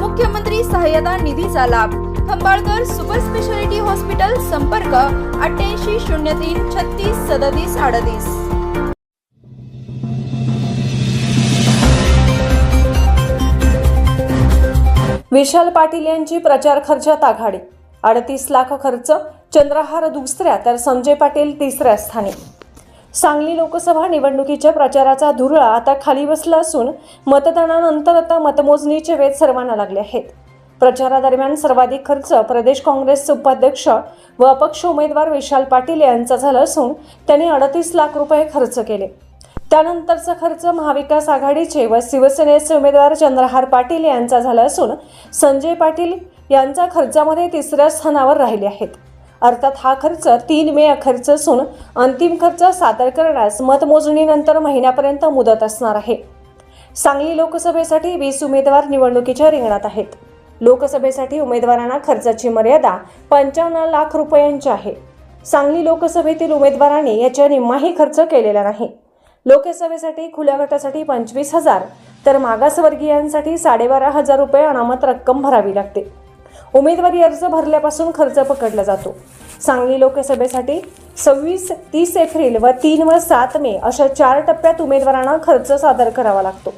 मुख्यमंत्री सहाय्यता निधीचा लाभ. खंबाळकर सुपर स्पेशालिटी हॉस्पिटल संपर्क अठ्ठ्याऐंशी शून्य तीन छत्तीस सदतीस अडतीस. विशाल पाटील यांची प्रचार खर्चात आघाडी. अडतीस लाख खर्च चंद्रहार दुसऱ्या तर संजय पाटील तिसऱ्या स्थानी. सांगली लोकसभा निवडणुकीच्या प्रचाराचा धुरळा आता खाली बसला असून मतदानानंतर आता मतमोजणीचे वेध सर्वांना लागले आहेत. प्रचारादरम्यान सर्वाधिक खर्च प्रदेश काँग्रेसचे उपाध्यक्ष व अपक्ष उमेदवार विशाल पाटील यांचा झाला असून त्यांनी अडतीस लाख रुपये खर्च केले. त्यानंतरचा खर्च महाविकास आघाडीचे व शिवसेनेचे उमेदवार चंद्रहार पाटील यांचा झाला असून संजय पाटील यांचा खर्चामध्ये तिसऱ्या स्थानावर राहिले आहेत. अर्थात हा खर्च तीन मे खर्च असून अंतिम खर्च सादर करण्यास मतमोजणीनंतर महिन्यापर्यंत मुदत असणार आहे. सांगली लोकसभेसाठी वीस उमेदवार निवडणुकीच्या रिंगणात आहेत. लोकसभेसाठी उमेदवारांना खर्चाची मर्यादा पंचावन्न लाख रुपयांची आहे. सांगली लोकसभेतील उमेदवारांनी याच्या निम्माही खर्च केलेला नाही. लोकसभेसाठी खुल्या गटासाठी पंचवीस हजार तर मागासवर्गीयांसाठी साडेबारा हजार रुपये अनामत रक्कम भरावी लागते. उमेदवारी अर्ज भरल्यापासून खर्च पकडला जातो. सांगली लोकसभेसाठी सव्वीस तीस एप्रिल व तीन व सात मे अशा चार टप्प्यात उमेदवारांना खर्च सादर करावा लागतो.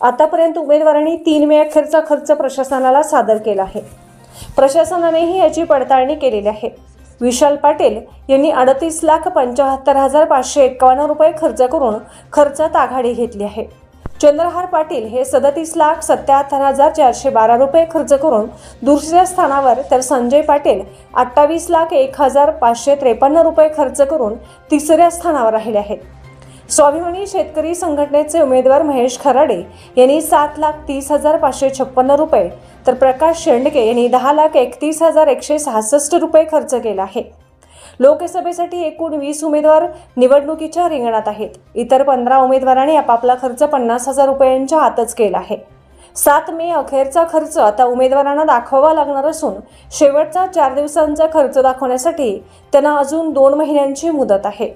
आतापर्यंत उमेदवारांनी तीन मे अखेरचा खर्च प्रशासनाला सादर केला आहे. प्रशासनानेही याची पडताळणी केलेली आहे. विशाल पाटील यांनी अडतीस लाख पंचाहत्तर हजार पाचशे एक्कावन्न रुपये खर्च करून खर्चात आघाडी घेतली आहे. चंद्रहार पाटील हे सदतीस लाख सत्याहत्तर हजार चारशे बारा रुपये खर्च करून दुसऱ्या स्थानावर तर संजय पाटील अठ्ठावीस लाख एक हजार पाचशे त्रेपन्न रुपये खर्च करून तिसऱ्या स्थानावर राहिले आहेत. स्वाभिमानी शेतकरी संघटनेचे उमेदवार महेश खराडे यांनी सात लाख तीस हजार पाचशे छप्पन्न रुपये तर प्रकाश शेंडके यांनी दहा लाख एकतीस हजार एकशे सहासष्ट रुपये खर्च केला आहे. लोकसभेसाठी एकूण वीस उमेदवार निवडणुकीच्या रिंगणात आहेत. इतर पंधरा उमेदवारांनी आपापला खर्च पन्नास हजार रुपयांच्या आतच केला आहे. सात मे अखेरचा खर्च आता उमेदवारांना दाखवावा लागणार असून शेवटचा चार दिवसांचा खर्च दाखवण्यासाठी त्यांना अजून दोन महिन्यांची मुदत आहे.